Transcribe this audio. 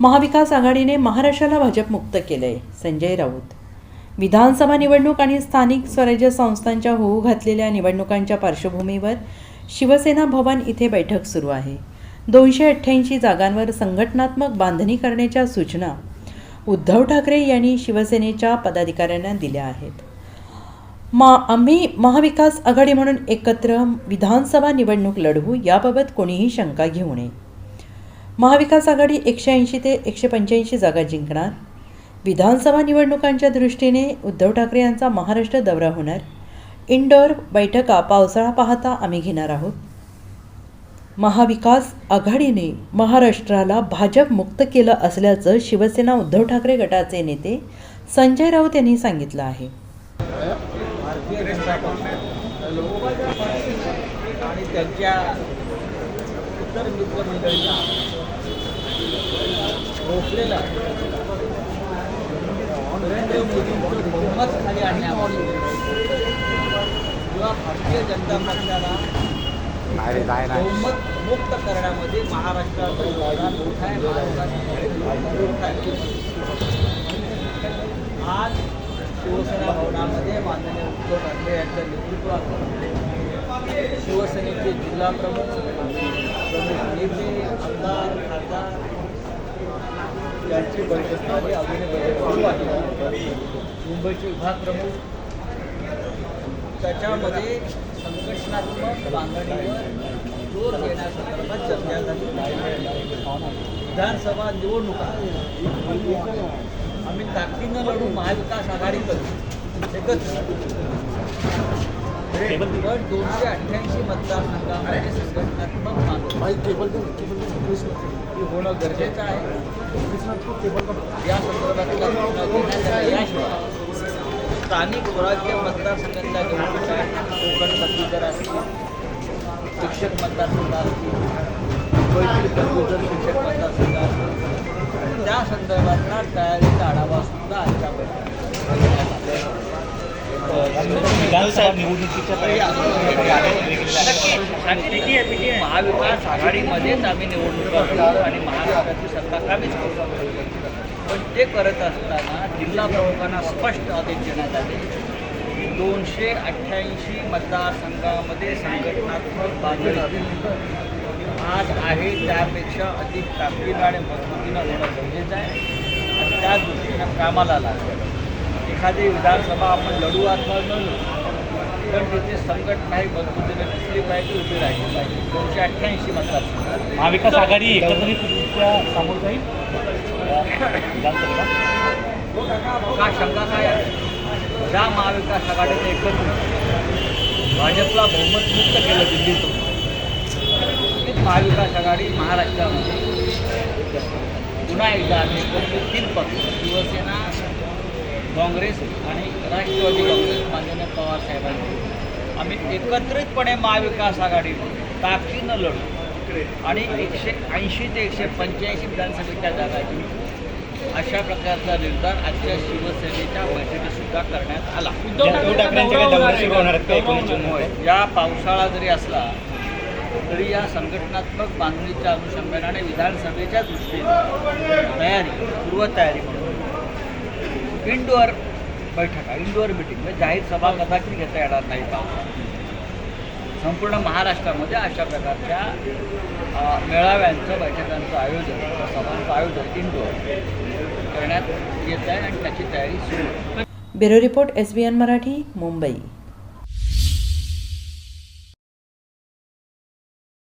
महाविकास आघाडीने महाराष्ट्राला भाजपमुक्त केलंय संजय राऊत. विधानसभा निवडणूक आणि स्थानिक स्वराज्य संस्थांच्या होऊ घातलेल्या निवडणुकांच्या पार्श्वभूमीवर शिवसेना भवन इथे बैठक सुरू आहे. दोनशे अठ्ठ्याऐंशी जागांवर संघटनात्मक बांधणी करण्याच्या सूचना उद्धव ठाकरे यांनी शिवसेनेच्या पदाधिकाऱ्यांना दिल्या आहेत. मा आम्ही महाविकास आघाडी म्हणून एकत्र विधानसभा निवडणूक लढवू याबाबत कोणीही शंका घेऊ नये. महाविकास आघाडी एकशे ऐंशी ते एकशे पंच्याऐंशी जागा जिंकणार. विधानसभा निवडणुकांच्या दृष्टीने उद्धव ठाकरे यांचा महाराष्ट्र दौरा होणार. इंडोर बैठका पावसाळा पाहता आम्ही घेणार आहोत. महाविकास आघाडीने महाराष्ट्राला भाजप मुक्त केलं असल्याचं शिवसेना उद्धव ठाकरे गटाचे नेते संजय राऊत यांनी सांगितलं आहे. आणि त्यांच्या इतर मित्रमंडळींना रोखलेला नरेंद्र बहुमत खाली आणण्यामध्ये किंवा भारतीय जनता पक्षाला बहुमत मुक्त करण्यामध्ये महाराष्ट्राचा योगदान मोठा आहे महाराष्ट्राचा आज शिवसेना भवनामध्ये माननीय उद्धव ठाकरे यांच्या नेतृत्वात शिवसेनेचे जिल्हा प्रमुख प्रमुख नेते आमदार खासदार यांची बैठक झाली अजूनही बैठक सुरू आहे. मुंबईचे विभाग प्रमुख त्याच्यामध्ये संघटनात्मक बांधणीवर जोर देण्यासंदर्भात चर्चा झाली. विधानसभा निवडणुका. आम्ही ताकदीनं लढू महाविकास आघाडी करू. एकत्र पण दोनशे अठ्ठ्याऐंशी मतदारसंघामध्ये संघटनात्मक बांधणी ही होणं गरजेचं आहे. या देण्यात आल्या. याशिवाय स्थानिक स्वराज्य मतदारसंघातल्या निवडणुका कोकण पदवीधर असतील शिक्षक मतदारसंघ असतील मुंबईतील पदवीधर शिक्षक मतदारसंघ असतील त्या संदर्भातला तयारीचा आढावा सुद्धा आजच्या बैठकीत निवडणुकीच्या महाविकास आघाडीमध्येच आम्ही निवडणुका आणि महाराष्ट्राची सत्ता कामीच करू पण ते करत असताना जिल्हा प्रमुखांना स्पष्ट आदेश देण्यात आले. की दोनशे अठ्ठ्याऐंशी मतदारसंघामध्ये संघटनात्मक बांधणी आज आहे त्यापेक्षा अधिक ताकदीनं आणि मजबूतीनं होणं गरजेचं आहे. आणि त्या दृष्टीनं कामाला लागलं. एखादी विधानसभा आपण लढू अथवा न लढू पण तिथे संघटना ही मजबूतीने दिसली पाहिजे उभी राहिली. पाहिजे दोनशे अठ्ठ्याऐंशी मतदारसंघ महाविकास आघाडी एकत्रितरित्या सामोर जाईल. का शंका काय ज्या महाविकास आघाडीने एकत्रित भाजपला बहुमत मुक्त केलं दिल्लीतून तीच महाविकास आघाडी महाराष्ट्रामध्ये पुन्हा एकदा आम्ही एकत्रित तीन पक्ष शिवसेना काँग्रेस आणि राष्ट्रवादी काँग्रेस माननीय पवार साहेबांनी. आम्ही एकत्रितपणे महाविकास आघाडीमध्ये ताकदीनं लढू. आणि एकशे ऐंशी ते एकशे पंच्याऐंशी विधानसभेच्या जागा अशा प्रकारचा निर्धार आजच्या शिवसेनेच्या बैठकीत सुद्धा करण्यात आला. या पावसाळा जरी असला तरी या संघटनात्मक बांधणीच्या अनुषंगाने विधानसभेच्या दृष्टीने तयारी पूर्वतयारी म्हणून इंडोअर बैठका इंडोअर मिटिंग. म्हणजे जाहीर सभा कदाचित घेता येणार नाही का? संपूर्ण महाराष्ट्रामध्ये अशा प्रकारच्या मेळाव्यांचं बैठकांचं आयोजन सभांचं आयोजन इंडोअर करण्यात येत आहे आणि त्याची तयारी सुरू आहे. Bureau report S B N Marathi Mumbai.